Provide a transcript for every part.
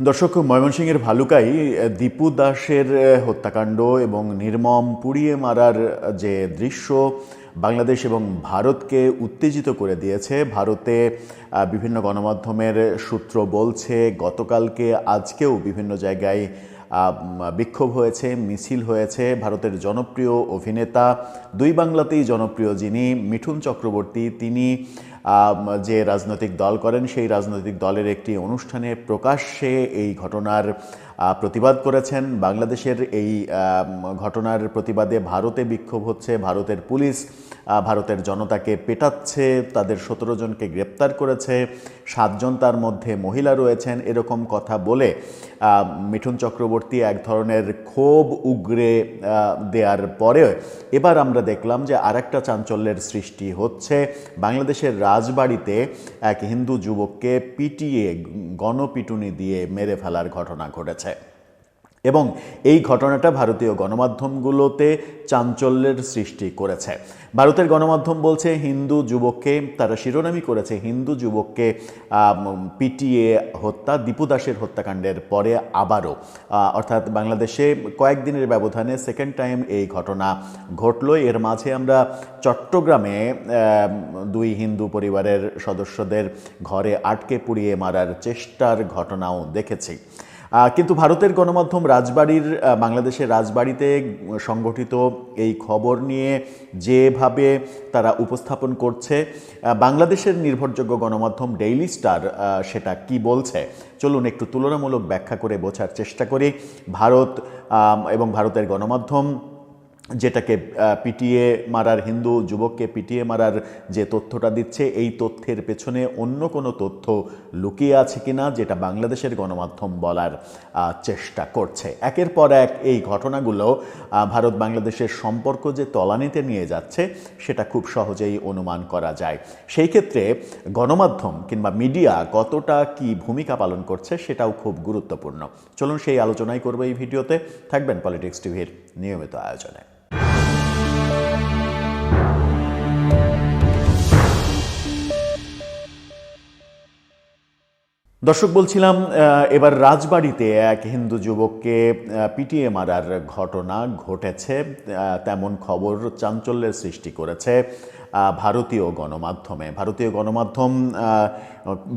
দর্শক, ময়মনসিংহের ভালুকাই দীপু দাসের হত্যাকাণ্ড এবং নির্মম পুড়িয়ে মারার যে দৃশ্য বাংলাদেশ এবং ভারতকে উত্তেজিত করে দিয়েছে। ভারতে বিভিন্ন গণমাধ্যমের সূত্র বলছে, গতকালকে আজকেও বিভিন্ন জায়গায় বিক্ষোভ হয়েছে, মিছিল হয়েছে। ভারতের জনপ্রিয় অভিনেতা, দুই বাংলাতেই জনপ্রিয় যিনি, মিঠুন চক্রবর্তী, তিনি যে রাজনৈতিক দল করেন সেই রাজনৈতিক দলের একটি অনুষ্ঠানে প্রকাশ্যে এই ঘটনার প্রতিবাদ করেছেন। বাংলাদেশের এই ঘটনার প্রতিবাদে ভারতে বিক্ষোভ হচ্ছে। ভারতের পুলিশ ভারতের জনতাকে পেটাচ্ছে। তাদের সতেরো জনকে গ্রেপ্তার করেছে। সাতজন তার মধ্যে মহিলা রয়েছেন। এরকম কথা বলে মিঠুন চক্রবর্তী এক ধরনের ক্ষোভ উগরে দেওয়ার পরে এবার আমরা দেখলাম যে আরেকটা চাঞ্চল্যের সৃষ্টি হচ্ছে। বাংলাদেশের রাজবাড়িতে এক হিন্দু যুবককে পিটিয়ে গণপিটুনি দিয়ে মেরে ফেলার ঘটনা ঘটেছে। এবং এই ঘটনাটা ভারতীয় গণমাধ্যমগুলোতে চাঞ্চল্যের সৃষ্টি করেছে। ভারতের গণমাধ্যম বলছে, হিন্দু যুবককে, তারা শিরোনামই করেছে, হিন্দু যুবককে পিটিয়ে হত্যা, দীপু দাসের হত্যাকাণ্ডের পরে আবারও। অর্থাৎ বাংলাদেশে কয়েকদিনের ব্যবধানে সেকেন্ড টাইম এই ঘটনা ঘটলো। এর মাঝে আমরা চট্টগ্রামে দুই হিন্দু পরিবারের সদস্যদের ঘরে আটকে পুড়িয়ে মারার চেষ্টার ঘটনাও দেখেছি। কিন্তু ভারতের গণমাধ্যম রাজবাড়ির বাংলাদেশের রাজবাড়িতে সংগঠিত এই খবর নিয়ে যেভাবে তারা উপস্থাপন করছে বাংলাদেশের নির্ভরযোগ্য গণমাধ্যম ডেইলি স্টার সেটা কি বলছে, চলুন একটু তুলনামূলক ব্যাখ্যা করে বোঝার চেষ্টা করি। ভারত এবং ভারতের গণমাধ্যম যেটাকে পিটিয়ে মারার হিন্দু যুবককে পিটিয়ে মারার যে তথ্যটা দিচ্ছে, এই তথ্যের পেছনে অন্য কোনো তথ্য লুকিয়ে আছে কিনা, যেটা বাংলাদেশের গণমাধ্যম বলার চেষ্টা করছে। একের পর এক এই ঘটনাগুলো ভারত বাংলাদেশের সম্পর্ক যে তলানিতে নিয়ে যাচ্ছে, সেটা খুব সহজেই অনুমান করা যায়। সেই ক্ষেত্রে গণমাধ্যম কিংবা মিডিয়া কতটা কি ভূমিকা পালন করছে, সেটাও খুব গুরুত্বপূর্ণ। চলুন সেই আলোচনাই করব এই ভিডিওতে। থাকবেন পলিটিক্স টিভির নিয়মিত আয়োজনে। Thank you. দর্শক, বলছিলাম এবার রাজবাড়িতে এক হিন্দু যুবককে পিটিয়ে মারার ঘটনা ঘটেছে তেমন খবর চাঞ্চল্যের সৃষ্টি করেছে ভারতীয় গণমাধ্যমে। ভারতীয় গণমাধ্যম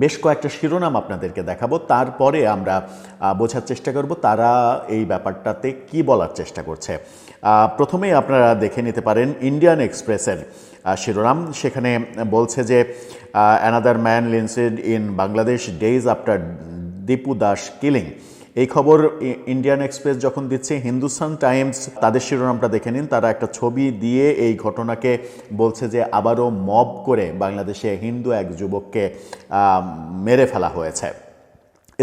বেশ কয়েকটা শিরোনাম আপনাদেরকে দেখাবো, তারপরে আমরা বোঝার চেষ্টা করব তারা এই ব্যাপারটাতে কি বলার চেষ্টা করছে। প্রথমেই আপনারা দেখে নিতে পারেন ইন্ডিয়ান এক্সপ্রেসের শিরোনাম। সেখানে বলছে যে another man lynched in Bangladesh days after Dipu Das killing এই খবর ইন্ডিয়ান এক্সপ্রেস যখন দিচ্ছে হিন্দুস্তান টাইমস তাদের শিরোনামটা দেখে নিন। তারা একটা ছবি দিয়ে এই ঘটনাকে বলছে যে, আবারও মব করে বাংলাদেশে হিন্দু এক যুবককে মেরে ফেলা হয়েছে।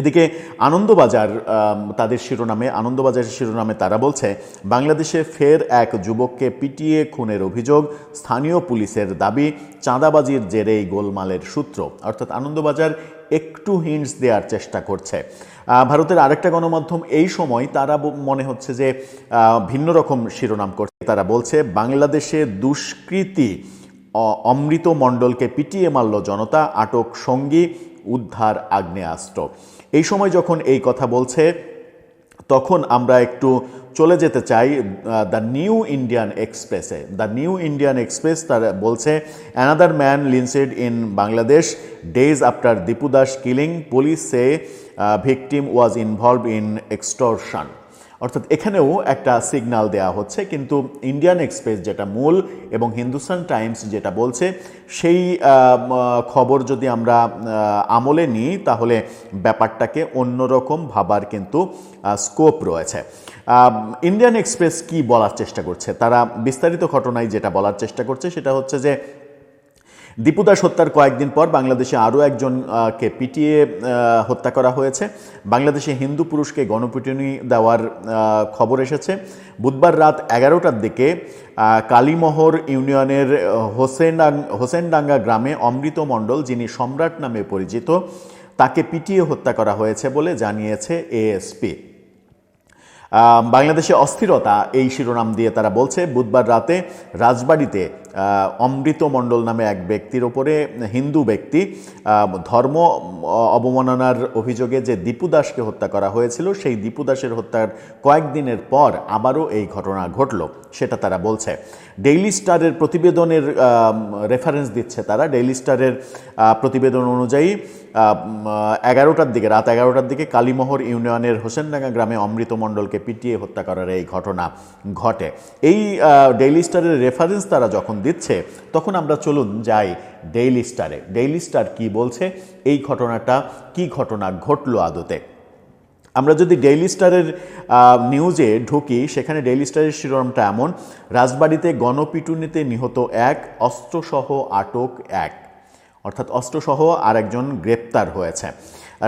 এদিকে আনন্দবাজার তাদের শিরোনামে, আনন্দবাজারের শিরোনামে তারা বলছে, বাংলাদেশে ফের এক যুবককে পিটিয়ে খুনের অভিযোগ, স্থানীয় পুলিশের দাবি, চাঁদাবাজির জেরেই গোলমালের সূত্র। অর্থাৎ আনন্দবাজার একটু হিন্টস দেওয়ার চেষ্টা করছে। ভারতের আরেকটা গণমাধ্যম এই সময় তারা মনে হচ্ছে যে ভিন্ন রকম শিরোনাম করছে। তারা বলছে, বাংলাদেশে দুষ্কৃতী অমৃত মণ্ডলকে পিটিয়ে মারল জনতা, আটক সঙ্গী, উদ্ধার আগ্নেয়াস্ত্র। এই সময় যখন এই কথা বলছে, তখন আমরা একটু চলে যেতে চাই দ্য নিউ ইন্ডিয়ান এক্সপ্রেসে দ্য নিউ ইন্ডিয়ান এক্সপ্রেস তার বলছে another man lynched in Bangladesh days after Dipu Das killing police say victim was involved in extortion অর্থাৎ এখানেও একটা সিগন্যাল দেওয়া হচ্ছে, কিন্তু ইন্ডিয়ান এক্সপ্রেস যেটা মূল এবং হিন্দুস্তান টাইমস যেটা বলছে, সেই খবর যদি আমরা আমলে নিই, তাহলে ব্যাপারটাকে অন্যরকম ভাবার কিন্তু স্কোপ রয়েছে। ইন্ডিয়ান এক্সপ্রেস কি বলার চেষ্টা করছে? তারা বিস্তারিত ঘটনায় যেটা বলার চেষ্টা করছে, সেটা হচ্ছে যে দীপুদাস হত্যার কয়েকদিন পর বাংলাদেশে আরও একজনকে পিটিয়ে হত্যা করা হয়েছে। বাংলাদেশে হিন্দু পুরুষকে গণপিটুনি দেওয়ার খবর এসেছে। বুধবার রাত এগারোটার দিকে কালীমোহর ইউনিয়নের হোসেনডাং হোসেনডাঙ্গা গ্রামে অমৃত মণ্ডল, যিনি সম্রাট নামে পরিচিত, তাকে পিটিয়ে হত্যা করা হয়েছে বলে জানিয়েছে এএসপি। বাংলাদেশে অস্থিরতা এই শিরোনাম দিয়ে তারা বলছে, বুধবার রাতে রাজবাড়িতে অমৃত মণ্ডল নামে এক ব্যক্তির ওপরে হিন্দু ব্যক্তি ধর্ম অবমাননার অভিযোগে যে দীপু দাসকে হত্যা করা হয়েছিল, সেই দীপু দাসের হত্যার কয়েকদিনের পর আবারও এই ঘটনা ঘটল, সেটা তারা বলছে। ডেইলি স্টারের প্রতিবেদনের রেফারেন্স দিচ্ছে তারা। ডেইলি স্টারের প্রতিবেদন অনুযায়ী এগারোটার দিকে, রাত এগারোটার দিকে কালীমোহর ইউনিয়নের হোসেনডাঙ্গা গ্রামে অমৃত মণ্ডলকে পিটিয়ে হত্যা করার এই ঘটনা ঘটে। এই ডেইলি স্টারের রেফারেন্স তারা যখন দিচ্ছে, তখন আমরা চলুন যাই ডেইলি স্টারে ডেইলি স্টার কি বলছে? এই ঘটনাটা কি ঘটনা ঘটলো আদতে? আমরা যদি ডেইলি স্টারের নিউজে ঢুকি, সেখানে ডেইলি স্টারের শিরোনামটা এমন, রাজবাড়িতে গণপিটুনিতে নিহত এক, অস্ত্রসহ আটক এক। অর্থাৎ অস্ত্রসহ আরেকজন গ্রেপ্তার হয়েছে।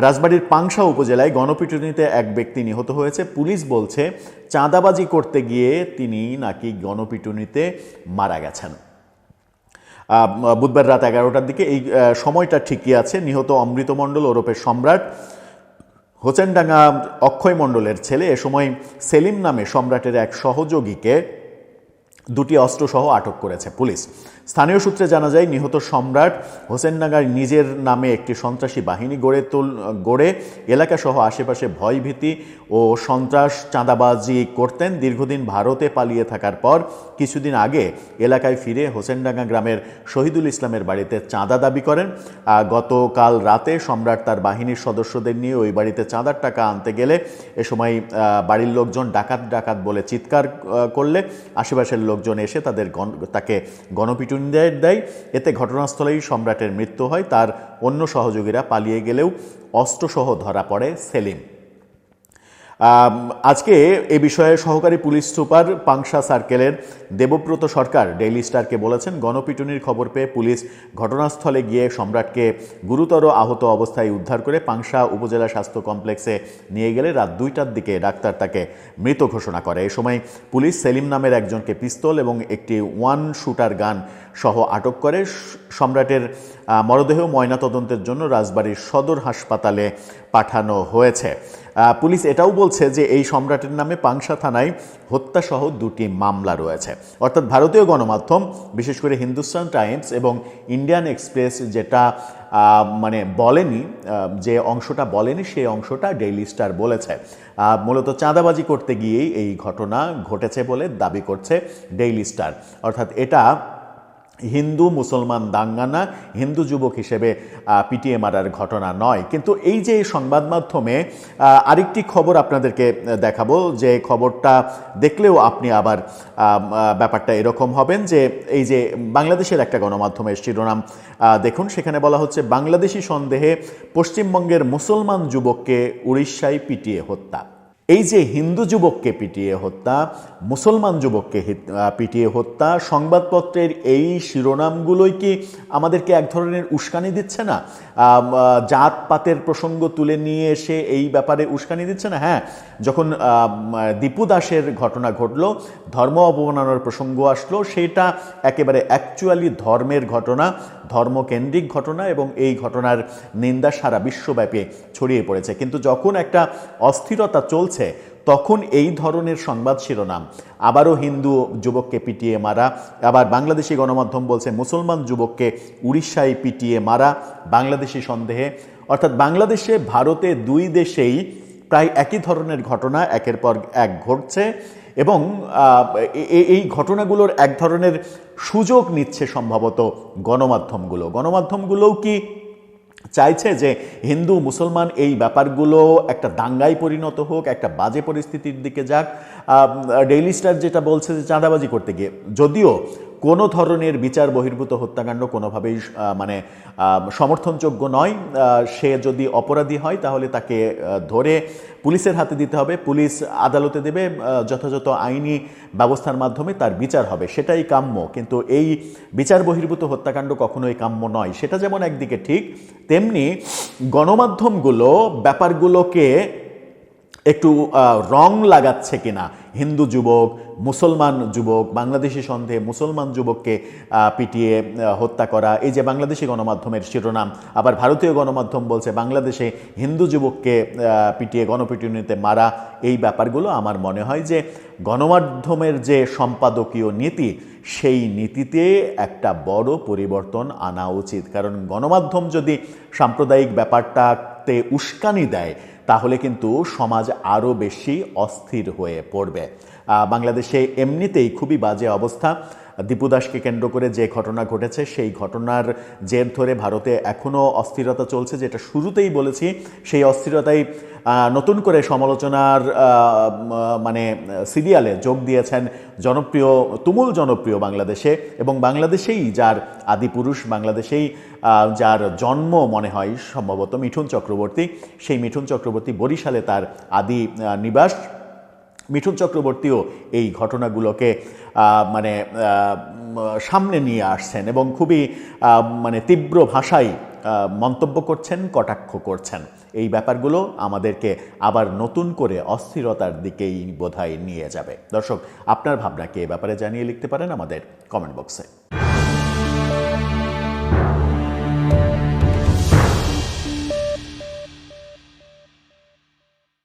রাজবাড়ির পাংশা উপজেলায় গণপিটুনিতে এক ব্যক্তি নিহত হয়েছে। পুলিশ বলছে, চাঁদাবাজি করতে গিয়ে তিনি নাকি গণপিটুনিতে মারা গেছেন। বুধবার রাত এগারোটার দিকে এই সময়টা ঠিকই আছে। নিহত অমৃত মণ্ডল ওরপের সম্রাট। হোসেনডাঙ্গা অক্ষয় মণ্ডলের ছেলে, এ সময় সেলিম নামে সম্রাটের এক সহযোগীকে দুটি অস্ত্রসহ আটক করেছে পুলিশ। স্থানীয় সূত্রে জানা যায়, নিহত সম্রাট হোসেনডাঙ্গার নিজের নামে একটি সন্ত্রাসী বাহিনী গড়ে তোল, গড়ে এলাকাসহ আশেপাশে ভয়ভীতি ও সন্ত্রাস চাঁদাবাজি করতেন। দীর্ঘদিন ভারতে পালিয়ে থাকার পর কিছুদিন আগে এলাকায় ফিরে হোসেনডাঙ্গা গ্রামের শহীদুল ইসলামের বাড়িতে চাঁদা দাবি করেন। গতকাল রাতে সম্রাট তার বাহিনীর সদস্যদের নিয়ে ওই বাড়িতে চাঁদার টাকা আনতে গেলে এ সময় বাড়ির লোকজন ডাকাত ডাকাত বলে চিৎকার করলে আশেপাশের লোকজন এসে তাদের গণ, তাকে গণপিটুনি দেয় দেয়। এতে ঘটনাস্থলেই সম্রাটের মৃত্যু হয়। তার অন্য সহযোগীরা পালিয়ে গেলেও অস্ত্রসহ ধরা পড়ে সেলিম। আজকে এ বিষয়ে সহকারী পুলিশ সুপার পাংশা সার্কেলের দেবব্রত সরকার, ডেইলি স্টারকে বলেছেন, গণপিটুনির খবর পেয়ে পুলিশ ঘটনাস্থলে গিয়ে সম্রাটকে গুরুতর আহত অবস্থায় উদ্ধার করে পাংশা উপজেলা স্বাস্থ্য কমপ্লেক্সে নিয়ে গেলে রাত দুইটার দিকে ডাক্তার তাকে মৃত ঘোষণা করে। এই সময় পুলিশ সেলিম নামের একজনকে পিস্তল এবং একটি ওয়ান শুটার গান সহ আটক করে। সম্রাটের মরদেহ ময়নাতদন্তের জন্য রাজবাড়ির সদর হাসপাতালে পাঠানো হয়েছে। পুলিশ এটাও বলছে যে এই সম্রাটের নামে পাংশা থানায় হত্যাসহ দুটি মামলা রয়েছে। অর্থাৎ ভারতীয় গণমাধ্যম, বিশেষ করে হিন্দুস্তান টাইমস এবং ইন্ডিয়ান এক্সপ্রেস যেটা মানে বলেনি যে অংশটা বলেনি সেই অংশটা ডেইলি স্টার বলেছে। মূলত চাঁদাবাজি করতে গিয়েই এই ঘটনা ঘটেছে বলে দাবি করছে ডেইলি স্টার। অর্থাৎ এটা হিন্দু, মুসলমান দাঙ্গানা, হিন্দু যুবক হিসেবে পিটিয়ে মারার ঘটনা নয়। কিন্তু এই যে সংবাদ মাধ্যমে আরেকটি খবর আপনাদেরকে দেখাবো যে খবরটা দেখলেও আপনি আবার ব্যাপারটা এরকম হবেন যে এই যে বাংলাদেশের একটা গণমাধ্যমের শিরোনাম দেখুন, সেখানে বলা হচ্ছে, বাংলাদেশি সন্দেহে পশ্চিমবঙ্গের মুসলমান যুবককে উড়িষ্যায় পিটিয়ে হত্যা। এই যে হিন্দু যুবককে পিটিয়ে হত্যা, মুসলমান যুবককে পিটিয়ে হত্যা, সংবাদপত্রের এই শিরোনামগুলোই কি আমাদেরকে এক ধরনের উস্কানি দিচ্ছে না? জাতপাতের প্রসঙ্গ তুলে নিয়ে এসে এই ব্যাপারে উস্কানি দিচ্ছে না? হ্যাঁ যখন দীপু দাসের ঘটনা ঘটলো, ধর্ম অবমাননার প্রসঙ্গ আসলো, সেটা একেবারে অ্যাকচুয়ালি ধর্মের ঘটনা। ধর্মকেন্দ্রিক ঘটনা এবং এই ঘটনার নিন্দা সারা বিশ্বব্যাপী ছড়িয়ে পড়েছে। কিন্তু যখন একটা অস্থিরতা চলছে, তখন এই ধরনের সংবাদ শিরোনাম, আবারও হিন্দু যুবককে পিটিয়ে মারা, আবার বাংলাদেশি গণমাধ্যম বলছে মুসলমান যুবককে উড়িষ্যায় পিটিয়ে মারা, বাংলাদেশি সন্দেহে, অর্থাৎ বাংলাদেশে, ভারতে দুই দেশেই প্রায় একই ধরনের ঘটনা, একের পর এক ঘটছে। এবং এই ঘটনাগুলোর এক ধরনের সুযোগ নিচ্ছে সম্ভবত গণমাধ্যমগুলো। গণমাধ্যমগুলোও কি চাইছে যে হিন্দু, মুসলমান এই ব্যাপারগুলো একটা দাঙ্গায় পরিণত হোক, একটা বাজে পরিস্থিতির দিকে যাক? ডেইলি স্টার যেটা বলছে যে চাঁদাবাজি করতে গিয়ে। যদিও কোনো ধরনের বিচার বহির্ভূত হত্যাকাণ্ড কোনোভাবেই মানে সমর্থনযোগ্য নয়। সে যদি অপরাধী হয়, তাহলে তাকে ধরে পুলিশের হাতে দিতে হবে। পুলিশ আদালতে দেবে যথাযথ আইনি ব্যবস্থার মাধ্যমে তার বিচার হবে। সেটাই কাম্য। কিন্তু এই বিচার বহির্ভূত হত্যাকাণ্ড কখনোই কাম্য নয়। সেটা যেমন একদিকে ঠিক, তেমনি গণমাধ্যমগুলো ব্যাপারগুলোকে একটু রং লাগাচ্ছে কিনা। হিন্দু যুবক মুসলমান যুবক, বাংলাদেশি সন্দেহে মুসলমান যুবককে পিটিয়ে হত্যা করা, এই যে বাংলাদেশি গণমাধ্যমের শিরোনাম, আবার ভারতীয় গণমাধ্যম বলছে বাংলাদেশে হিন্দু যুবককে পিটিয়ে, গণপিটুনিতে মারা, এই ব্যাপারগুলো আমার মনে হয় যে গণমাধ্যমের যে সম্পাদকীয় নীতি, সেই নীতিতে একটা বড় পরিবর্তন আনা উচিত। কারণ গণমাধ্যম যদি সাম্প্রদায়িক ব্যাপারটাতে উস্কানি দেয়, তাহলে কিন্তু সমাজ আরও বেশি অস্থির হয়ে পড়বে। বাংলাদেশে এমনিতেই খুবই বাজে অবস্থা। দীপু দাসকে কেন্দ্র করে যে ঘটনা ঘটেছে, সেই ঘটনার জের ধরে ভারতে এখনও অস্থিরতা চলছে, যেটা শুরুতেই বলেছি। সেই অস্থিরতাই নতুন করে সমালোচনার মানে সিরিয়ালে যোগ দিয়েছেন জনপ্রিয়, তুমুল জনপ্রিয় বাংলাদেশে এবং বাংলাদেশেই যার আদিপুরুষ বাংলাদেশেই যার জন্ম মনে হয় সম্ভবত মিঠুন চক্রবর্তী। সেই মিঠুন চক্রবর্তী বরিশালে তার আদি নিবাস। মিঠুন চক্রবর্তীও এই ঘটনাগুলোকে মানে সামনে নিয়ে আসছেন এবং খুবই মানে তীব্র ভাষায় মন্তব্য করছেন, কটাক্ষ করছেন। এই ব্যাপারগুলো আমাদেরকে আবার নতুন করে অস্থিরতার দিকেই বোধহয় নিয়ে যাবে। দর্শক, আপনার ভাবনাকে এ ব্যাপারে জানিয়ে লিখতে পারেন আমাদের কমেন্ট বক্সে